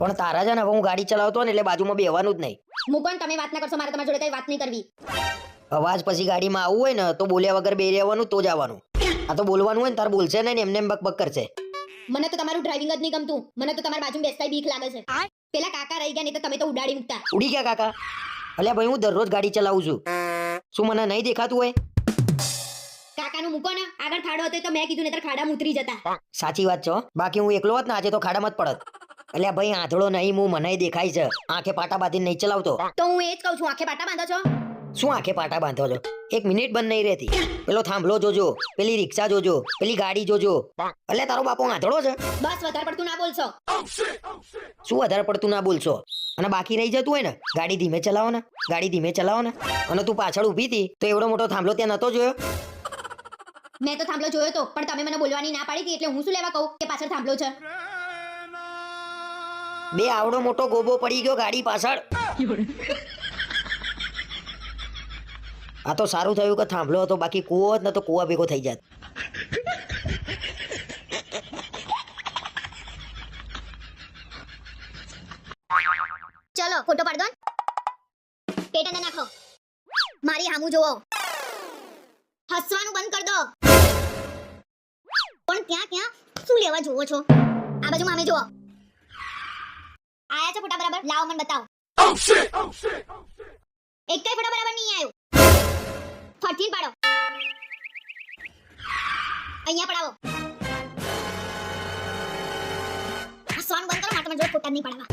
પણ તારા છે ને હવે હું ગાડી ચલાવતો ને એટલે બાજુમાં બેવાનું જ નહીં. ને તમે વાત ના કરશો મારે તમારી જોડે કઈ વાત નહીં કરવી. અવાજ પછી ગાડીમાં આવવું હોય ને તો બોલ્યા વગર બે રહેવાનું તો જ આવવાનું આ તો બોલવાનું હોય ને તાર બોલશે ને એમને એમ બક બક કરશે. મને તો તમારું ડ્રાઇવિંગ જ નહીં ગમતું. મને તો તમારી બાજુમાં બેસતા બીક લાગે છે. પેલા કાકા રહી ગયા નહીં તો તમે તો ઉડાડી મૂકતા. ઉડી ગયા કાકા. અલ્યા ભાઈ હું દરરોજ ગાડી ચલાવું છું. શું મને નહીં દેખાતું હોય? કાકાનું મૂકો ને આગળ ખાડો હતો તો મેં કીધું નહીતર ખાડામાં ઉતરી જતા. સાચી વાત છો બાકી હું એકલો હોત ને આજે તો ખાડામાં જ પડત. અલ્યા ભાઈ આંધળો નહીં હું મને દેખાય છે. આંખે પાટા બાંધીને નહીં ચલાવતો. તો હું એ જ કહું છું આંખે પાટા બાંધો છો? શું આંખે પાટા બાંધો છો? એક મિનિટ બંધ નહીં રહેતી. પેલો થાંભલો જોજો પેલી રિક્ષા જોજો પેલી ગાડી જોજો. એટલે તારો બાપો આંધળો છે? બસ વધારે પડતું ના બોલશો. શું વધારે પડતું ના બોલશો? અને બાકી રહી જતું હોય ને ગાડી ધીમે ચલાવો ને ગાડી ધીમે ચલાવો ને. અને તું પાછળ ઊભી હતી તો એવડો મોટો થાંભલો ત્યાં નતો જોયો? મેં તો થાંભલો જોયો તો પણ તમે મને બોલવાની ના પાડી હતી એટલે હું શું લેવા કહું કે પાછળ થાંભલો છે? બે આવડો મોટો ગોબો પડી ગયો ગાડી પાછળ. આ તો સારું થયું કે થાંભલો હતો, બાકી કૂવો જ ન તો કૂવા ભેગો થઈ જાત. ચલો, ફોટો પાડ દો પેટને નાખો. મારી હામું જોવો. હસવાનું બંધ કર દો. પણ ત્યાં ક્યાં? શું લેવા જોવો છો? આ બાજુ મામે આયા છે ફોટા બરાબર? લાવો મને બતાવો. એક કઈ ફોટો બરાબર નહીં આવ્યો. ફરથી પાડો. અહીંયા પડાવો. સોન બંધ કરો મારે તમારી જો ફોટા નહીં પાડવા.